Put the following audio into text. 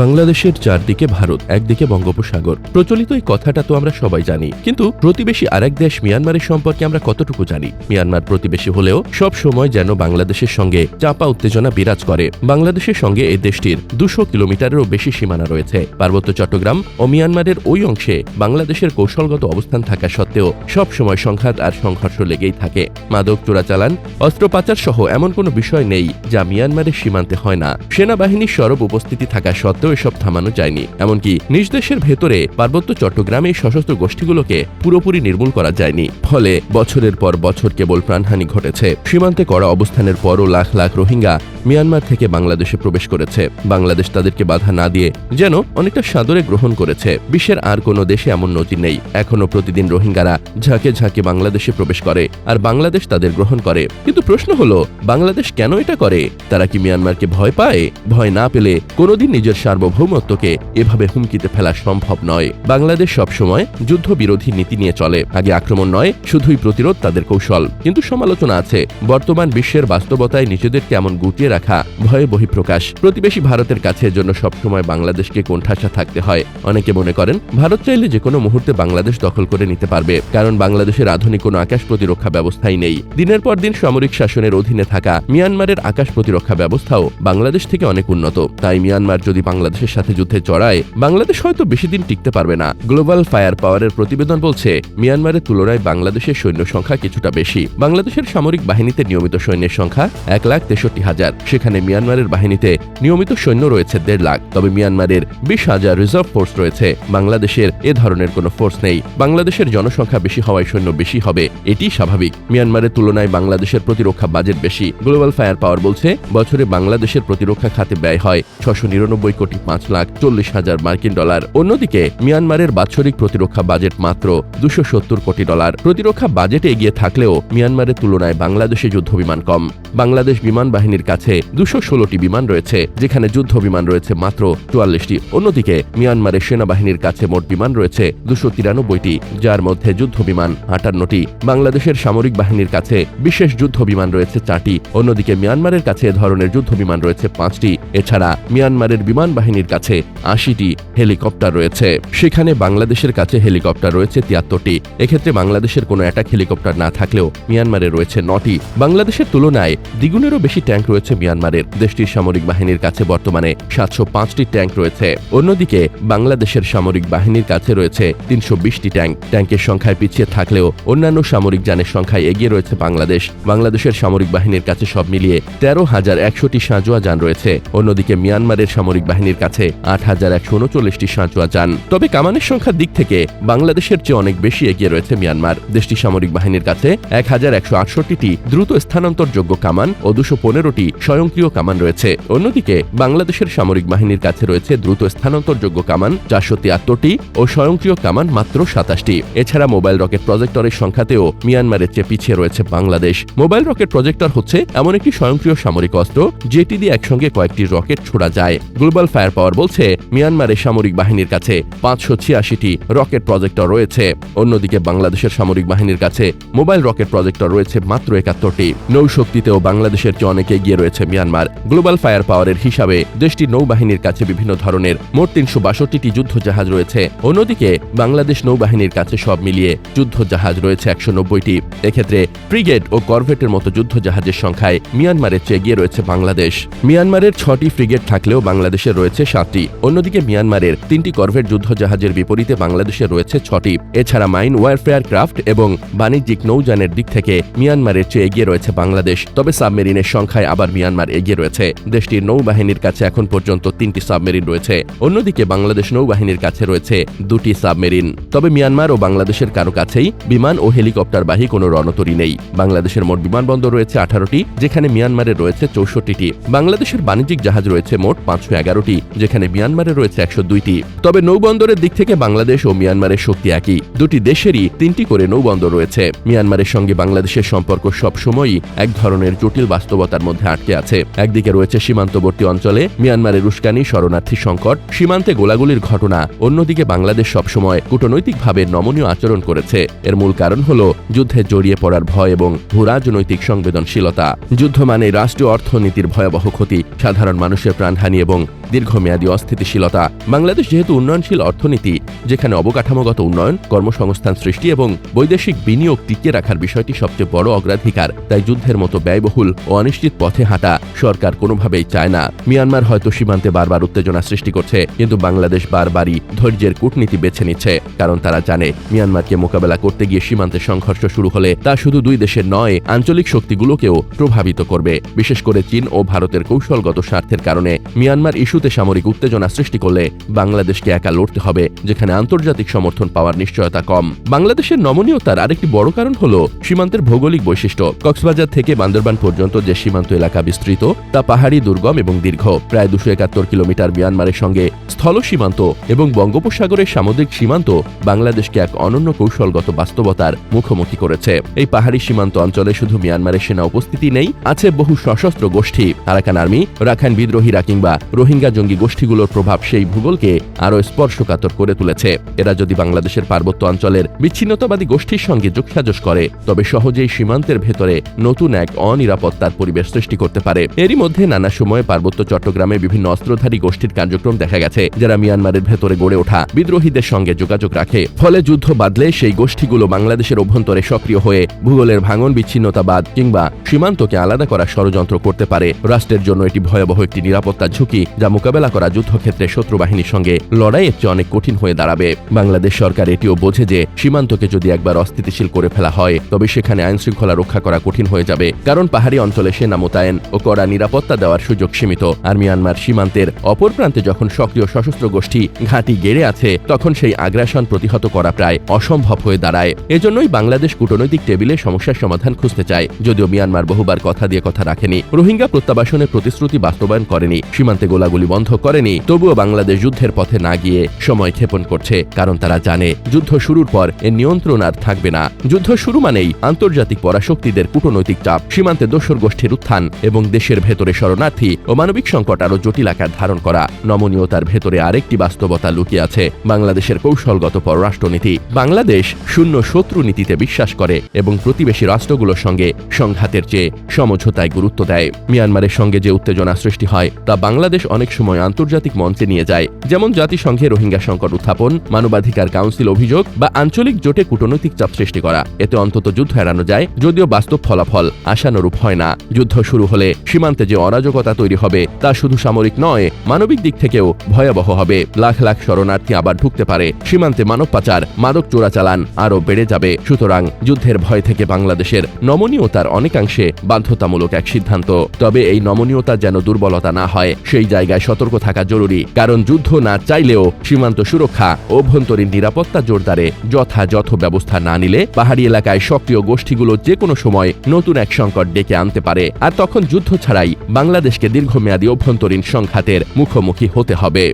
বাংলাদেশের চারদিকে ভারত, একদিকে বঙ্গোপসাগর। প্রচলিত এই কথাটা তো আমরা সবাই জানি, কিন্তু প্রতিবেশী আরেক দেশ মিয়ানমারের সম্পর্কে আমরা কতটুকু জানি? মিয়ানমার প্রতিবেশী হলেও সব সময় যেন বাংলাদেশের সঙ্গে চাপা উত্তেজনা বিরাজ করে। বাংলাদেশের সঙ্গে এই দেশটির দুশো কিলোমিটারেরও বেশি সীমানা রয়েছে। পার্বত্য চট্টগ্রাম ও মিয়ানমারের ওই অংশে বাংলাদেশের কৌশলগত অবস্থান থাকা সত্ত্বেও সব সময় সংঘাত আর সংঘর্ষ লেগেই থাকে। মাদক চোরাচালান অস্ত্র পাচার সহ এমন কোনো বিষয় নেই যা মিয়ানমারের সীমান্তে হয় না। সেনাবাহিনীর সরব উপস্থিতি থাকা সত্ত্বেও এসব থামানো যায়নি। এমনকি নিজ দেশের ভেতরে পার্বত্য চট্টগ্রামে সশস্ত্র গোষ্ঠীগুলোকে পুরোপুরি নির্মূল করা যায়নি। ফলে বছরের পর বছর কেবল প্রাণহানি ঘটেছে। সীমান্তে করা অবস্থানের পরও লাখ লাখ রোহিঙ্গা মিয়ানমার থেকে বাংলাদেশে প্রবেশ করেছে। বাংলাদেশ তাদেরকে বাধা না দিয়ে যেন অনেকটা সাদরে গ্রহণ করেছে। বিশ্বের আর কোনো দেশে এমন নজির নেই। এখনও প্রতিদিন রোহিঙ্গারা ঝাঁকে ঝাঁকে বাংলাদেশে প্রবেশ করে আর বাংলাদেশ তাদের গ্রহণ করে। কিন্তু প্রশ্ন হলো, বাংলাদেশ কেন এটা করে? তারা কি মিয়ানমারকে ভয় পায়? ভয় না পেলে কোনোদিন নিজের সার্বভৌমত্বকে এভাবে হুমকিতে ফেলা সম্ভব নয়। বাংলাদেশ সবসময় যুদ্ধবিরোধী নীতি নিয়ে চলে। আগে আক্রমণ নয়, শুধুই প্রতিরোধ তাদের কৌশল। কিন্তু সমালোচনা আছে, বর্তমান বিশ্বের বাস্তবতায় নিজেদেরকে এমন গুটিয়ে রাখা ভয়ে বহিঃপ্রকাশ। প্রতিবেশী ভারতের কাছে এর জন্য সবসময় বাংলাদেশকে কোণঠাসা থাকতে হয়। অনেকে মনে করেন, ভারত চাইলে যে কোনো মুহূর্তে বাংলাদেশ দখল করে নিতে পারবে, কারণ বাংলাদেশের আধুনিক কোনো আকাশ প্রতিরক্ষা ব্যবস্থাই নেই। দিনের পর দিন সামরিক শাসনের অধীনে থাকা মিয়ানমারের আকাশ প্রতিরক্ষা ব্যবস্থাও বাংলাদেশ থেকে অনেক উন্নত। তাই মিয়ানমার যদি বাংলাদেশের সাথে যুদ্ধে জড়ায় বাংলাদেশ হয়তো বেশি দিন টিকতে পারবে না। গ্লোবাল ফায়ার পাওয়ারের প্রতিবেদন বলছে, মিয়ানমারের তুলনায় বাংলাদেশের সৈন্য সংখ্যা কিছুটা বেশি। বাংলাদেশের সামরিক বাহিনীতে নিয়মিত সৈন্যের সংখ্যা এক লাখ তেষট্টি হাজার। সেখানে মিয়ানমারের বাহিনীতে নিয়মিত সৈন্য রয়েছে দেড় লাখ। তবে মিয়ানমারের বিশ হাজার রিজার্ভ ফোর্স রয়েছে। বাংলাদেশের এ ধরনের কোনো ফোর্স নেই। বাংলাদেশের জনসংখ্যা বেশি হওয়ায় সৈন্য বেশি হবে, এটি স্বাভাবিক। মিয়ানমারের তুলনায় বাংলাদেশের প্রতিরক্ষা বাজেট বেশি। গ্লোবাল ফায়ার পাওয়ার বলছে, বছরে বাংলাদেশের প্রতিরক্ষা খাতে ব্যয় হয় ছশো নিরানব্বই কোটি পাঁচ লাখ চল্লিশ হাজার মার্কিন ডলার। অন্যদিকে, মিয়ানমারের বাৎসরিক প্রতিরক্ষা বাজেট মাত্র দুশো সত্তর কোটি ডলার। প্রতিরক্ষা বাজেটে এগিয়ে থাকলেও মিয়ানমারের তুলনায় বাংলাদেশে যুদ্ধ বিমান কম। বাংলাদেশ বিমান বাহিনীর কাছে দুশো ষোলোটি বিমান রয়েছে, যেখানে যুদ্ধ বিমান রয়েছে মাত্র চুয়াল্লিশটি। অন্যদিকে, মিয়ানমারের সেনাবাহিনীর কাছে মোট বিমান রয়েছে দুশো তিরানব্বইটি, যার মধ্যে যুদ্ধ বিমান আটান্নটি। বাংলাদেশের সামরিক বাহিনীর কাছে বিশেষ যুদ্ধ বিমান রয়েছে চারটি। অন্যদিকে, মিয়ানমারের কাছে এ ধরনের যুদ্ধ বিমান রয়েছে পাঁচটি। এছাড়া, মিয়ানমারের বিমান বাহিনীর কাছে আশিটি হেলিকপ্টার রয়েছে। সেখানে বাংলাদেশের কাছে হেলিকপ্টার রয়েছে তিয়াত্তরটি। এক্ষেত্রে বাংলাদেশের কোনো অ্যাটাক হেলিকপ্টার না থাকলেও মিয়ানমারে রয়েছে নটি। বাংলাদেশের তুলনায় দ্বিগুণেরও বেশি ট্যাঙ্ক রয়েছে মিয়ানমারের। দেশটির সামরিক বাহিনীর কাছে বর্তমানে সাতশো পাঁচটি ট্যাঙ্ক রয়েছে। অন্যদিকে বাংলাদেশের সামরিক বাহিনীর কাছে রয়েছে তিনশো বিশটি ট্যাঙ্ক। ট্যাঙ্কের সংখ্যায় পিছিয়ে থাকলেও অন্যান্য সামরিক যানের সংখ্যায় এগিয়ে রয়েছে বাংলাদেশ। বাংলাদেশের সামরিক বাহিনীর কাছে সব মিলিয়ে তেরো হাজার একশোটি সাঁজোয়া যান রয়েছে। অন্যদিকে মিয়ানমারের সামরিক বাহিনীর কাছে আট হাজার একশো উনচল্লিশটি সাঁচোয়া যান। তবে কামানের সংখ্যার দিক থেকে বাংলাদেশের চেয়ে অনেক বেশি এগিয়ে রয়েছে মিয়ানমার। দেশটির সামরিক বাহিনীর কাছে এক হাজার একশো আটষট্টিটি দ্রুত স্থানান্তরযোগ্য কামান ও দুশো পনেরোটি স্বয়ংক্রিয় কামান রয়েছে। অন্যদিকে, বাংলাদেশের সামরিক বাহিনীর কাছে রয়েছে দ্রুত স্থানান্তরযোগ্য কামান চারশো তিয়াত্তরটি ও স্বয়ংক্রিয় কামান মাত্র সাতাশটি। এছাড়া মোবাইল রকেট প্রজেক্টরের সংখ্যাতেও মিয়ানমারের চেয়ে পিছিয়ে রয়েছে বাংলাদেশ। মোবাইল রকেট প্রজেক্টর হচ্ছে এমন একটি স্বয়ংক্রিয় সামরিক অস্ত্র, যেটি দিয়ে একসঙ্গে কয়েকটি রকেট ছোড়া যায়। গ্লোবাল ফায়ার পাওয়ার বলছে, মিয়ানমারের সামরিক বাহিনীর কাছে পাঁচশো ছিয়াশিটি রকেট প্রজেক্টর রয়েছে। অন্যদিকে বাংলাদেশের সামরিক বাহিনীর কাছে মোবাইল রকেট প্রজেক্টর রয়েছে মাত্র একাত্তরটি। নৌশক্তিতেও বাংলাদেশের চেয়ে অনেক এগিয়ে রয়েছে মিয়ানমার। গ্লোবাল ফায়ার পাওয়ারের হিসাবে দেশটির নৌবাহিনীর কাছে বিভিন্ন ধরনের মোট তিনশো বাষট্টিটি যুদ্ধ জাহাজ রয়েছে। অন্যদিকে বাংলাদেশ নৌবাহিনীর কাছে সব মিলিয়ে যুদ্ধ জাহাজ রয়েছে একশো নব্বইটি। এক্ষেত্রে ফ্রিগেট ও করভেটের মতো যুদ্ধ জাহাজের সংখ্যায় মিয়ানমারের চেয়ে এগিয়ে রয়েছে বাংলাদেশ। মিয়ানমারের ছটি ফ্রিগেট থাকলেও বাংলাদেশের রয়েছে সাতটি। অন্যদিকে মিয়ানমারের তিনটি করভেট যুদ্ধ জাহাজের বিপরীতে বাংলাদেশে রয়েছে ছটি। এছাড়া মাইন ওয়ারফেয়ার ক্রাফট এবং বাণিজ্যিক নৌযানের দিক থেকে মিয়ানমারের চেয়ে এগিয়ে রয়েছে বাংলাদেশ। তবে সাবমেরিনের সংখ্যায় আবার মিয়ানমার এগিয়ে রয়েছে। দেশটির নৌবাহিনীর কাছে এখন পর্যন্ত তিনটি সাবমেরিন রয়েছে। অন্যদিকে বাংলাদেশ নৌবাহিনীর কাছে রয়েছে দুটি সাবমেরিন। তবে মিয়ানমার ও বাংলাদেশের কারও কাছেই বিমান ও হেলিকপ্টার বাহী কোনো রণতরী নেই। বাংলাদেশের মোট বিমানবন্দর রয়েছে আঠারোটি, যেখানে মিয়ানমারের রয়েছে চৌষট্টিটি। বাংলাদেশের বাণিজ্যিক জাহাজ রয়েছে মোট পাঁচশো এগারোটি। যেখানে মিয়ানমারে রয়েছে একশো দুইটি। তবে নৌবন্দরের দিক থেকে বাংলাদেশ ও মিয়ানমারের শক্তি একই। দুটি দেশেরই তিনটি করে নৌবন্দর রয়েছে। মিয়ানমারের সঙ্গে বাংলাদেশের সম্পর্ক সবসময়ই এক ধরনের জটিল বাস্তবতার মধ্যে আটকে আছে। একদিকে রয়েছে সীমান্তবর্তী অঞ্চলে মিয়ানমারের উস্কানি শরণার্থী সংকট, সীমান্তে গোলাগুলির ঘটনা। অন্যদিকে বাংলাদেশ সবসময় কূটনৈতিকভাবে নমনীয় আচরণ করেছে। এর মূল কারণ হল যুদ্ধে জড়িয়ে পড়ার ভয় এবং ভূরাজনৈতিক সংবেদনশীলতা। যুদ্ধ মানে রাষ্ট্রীয় অর্থনীতির ভয়াবহ ক্ষতি। সাধারণ মানুষের প্রাণহানি এবং দীর্ঘমেয়াদী অস্থিতিশীলতা। বাংলাদেশ যেহেতু উন্নয়নশীল অর্থনীতি, যেখানে অবকাঠামোগত উন্নয়ন, কর্মসংস্থান সৃষ্টি এবং বৈদেশিক বিনিয়োগ টিকিয়ে রাখার বিষয়টি সবচেয়ে বড় অগ্রাধিকার, তাই যুদ্ধের মতো ব্যয়বহুল ও অনিশ্চিত পথে হাঁটা সরকার কোনোভাবেই চায় না। মিয়ানমার হয়তো সীমান্তে বারবার উত্তেজনা সৃষ্টি করছে, কিন্তু বাংলাদেশ বারবারই ধৈর্যের কূটনীতি বেছে নিচ্ছে, কারণ তারা জানে মিয়ানমারকে মোকাবেলা করতে গিয়ে সীমান্তে সংঘর্ষ শুরু হলে তা শুধু দুই দেশের নয়, আঞ্চলিক শক্তিগুলোকেও প্রভাবিত করবে। বিশেষ করে চীন ও ভারতের কৌশলগত স্বার্থের কারণে মিয়ানমার ইস্যুতে সামরিক উত্তেজনা সৃষ্টি করলে বাংলাদেশকে একা লড়তে হবে, যেখানে আন্তর্জাতিক সমর্থন পাওয়ার নিশ্চয়তা কম। বাংলাদেশের নমনীয়তার আরেকটি বড় কারণ হল সীমান্তের ভৌগোলিক বৈশিষ্ট্য। কক্সবাজার থেকে বান্দরবান পর্যন্ত যে সীমান্ত এলাকা বিস্তৃত, তা পাহাড়ি, দুর্গম এবং দীর্ঘ। প্রায় দুশো একাত্তর কিলোমিটার মিয়ানমারের সঙ্গে স্থল সীমান্ত এবং বঙ্গোপসাগরের সামুদ্রিক সীমান্ত বাংলাদেশকে এক অনন্য কৌশলগত বাস্তবতার মুখোমুখি করেছে। এই পাহাড়ি সীমান্ত অঞ্চলে শুধু মিয়ানমারের সেনা উপস্থিতি নেই, আছে বহু সশস্ত্র গোষ্ঠী, আরাকান আর্মি, রাখাইন বিদ্রোহীরা কিংবা রোহিঙ্গা জঙ্গি গোষ্ঠীগুলোর প্রভাব সেই ভূগোলকে আরও স্পর্শকাতর করে তুলেছে। এরা যদি বাংলাদেশের পার্বত্য অঞ্চলের বিচ্ছিন্নতাবাদী গোষ্ঠীর সঙ্গে যোগসাজশ করে, তবে সহজেই সীমান্তের ভেতরে নতুন এক অনিরাপত্তার পরিবেশ সৃষ্টি করতে পারে। এরই মধ্যে নানা সময়ে পার্বত্য চট্টগ্রামে বিভিন্ন অস্ত্রধারী গোষ্ঠীর কার্যক্রম দেখা গেছে, যারা মিয়ানমারের ভেতরে গড়ে ওঠা বিদ্রোহীদের সঙ্গে যোগাযোগ রাখে। ফলে যুদ্ধ বাদলে সেই গোষ্ঠীগুলো বাংলাদেশের অভ্যন্তরে সক্রিয় হয়ে ভূগোলের ভাঙন, বিচ্ছিন্নতাবাদ কিংবা সীমান্তকে আলাদা করার ষড়যন্ত্র করতে পারে। রাষ্ট্রের জন্য এটি ভয়াবহ একটি নিরাপত্তা ঝুঁকি, যা মোকাবেলা করা যুদ্ধক্ষেত্রে শত্রু বাহিনীর সঙ্গে লড়াইয়ের চেয়ে অনেক কঠিন হয়ে দাঁড়াবে। বাংলাদেশ সরকার এটিও বোঝে যে, সীমান্তকে যদি একবার অস্থিতিশীল করে ফেলা হয়, তবে সেখানে আইন শৃঙ্খলা রক্ষা করা কঠিন হয়ে যাবে। কারণ পাহাড়ি অঞ্চলে সেনা মোতায়েন ও কড়া নিরাপত্তা দেওয়ার সুযোগ সীমিত। আর মিয়ানমার সীমান্তের অপর প্রান্তে যখন সক্রিয় সশস্ত্র গোষ্ঠী ঘাঁটি গেড়ে আছে, তখন সেই আগ্রাসন প্রতিহত করা প্রায় অসম্ভব হয়ে দাঁড়ায়। এজন্যই বাংলাদেশ কূটনৈতিক টেবিলে সমস্যার সমাধান খুঁজতে চায়। যদিও মিয়ানমার বহুবার কথা দিয়ে কথা রাখেনি, রোহিঙ্গা প্রত্যাবাসনের প্রতিশ্রুতি বাস্তবায়ন করেনি। সীমান্তে গোলাগুলি বন্ধ করেনি, তবুও বাংলাদেশ যুদ্ধের পথে না গিয়ে সময় ক্ষেপণ করছে, কারণ তারা জানে যুদ্ধ শুরুর পর এর নিয়ন্ত্রণ আর থাকবে না। যুদ্ধ শুরু মানেই আন্তর্জাতিক পরাশক্তিদের কূটনৈতিক চাপ, সীমান্তে দোসর গোষ্ঠীর উত্থান এবং দেশের ভেতরে শরণার্থী ও মানবিক সংকট আরও জটিল আকার ধারণ করা। নমনীয়তার ভেতরে আরেকটি বাস্তবতা লুকিয়ে আছে, বাংলাদেশের কৌশলগত পররাষ্ট্রনীতি। বাংলাদেশ শূন্য শত্রু নীতিতে বিশ্বাস করে এবং প্রতিবেশী রাষ্ট্রগুলোর সঙ্গে সংঘাতের চেয়ে সমঝোতায় গুরুত্ব দেয়। মিয়ানমারের সঙ্গে যে উত্তেজনা সৃষ্টি হয়, তা বাংলাদেশ অনেক সময় আন্তর্জাতিক মঞ্চে নিয়ে যায়, যেমন জাতিসংঘে রোহিঙ্গা সংকট উত্থাপন, মানবাধিকার কাউন্সিল অভিযোগ বা আঞ্চলিক জোটে কূটনৈতিক চাপ সৃষ্টি করা। এতে অন্তত যুদ্ধ এড়ানো যায়, যদিও বাস্তব ফলাফল আশানুরূপ হয় না। যুদ্ধ শুরু হলে সীমান্তে যে অরাজকতা তৈরি হবে, তা শুধু সামরিক নয়, মানবিক দিক থেকেও ভয়াবহ হবে। লাখ লাখ শরণার্থী আবার ঢুকতে পারে। সীমান্তে মানব পাচার, মাদক চোরাচালান আরও বেড়ে যাবে। সুতরাং যুদ্ধের ভয় থেকে বাংলাদেশের নমনীয়তার অনেকাংশে বাধ্যতামূলক এক সিদ্ধান্ত। তবে এই নমনীয়তা যেন দুর্বলতা না হয়, সেই জায়গায় সতর্ক থাকা জরুরি। কারণ যুদ্ধ না চাইলেও সীমান্ত সুরক্ষা অভ্যন্তরীণ নিরাপত্তা জোরদারে যথাযথ ব্যবস্থা না নিলে পাহাড়ি এলাকায় সক্রিয় গোষ্ঠীগুলো যে কোনো সময় নতুন এক সংকট ডেকে আনতে পারে। আর তখন যুদ্ধ ছাড়াই বাংলাদেশকে দীর্ঘমেয়াদী অভ্যন্তরীণ সংঘাতের মুখোমুখি হতে হবে।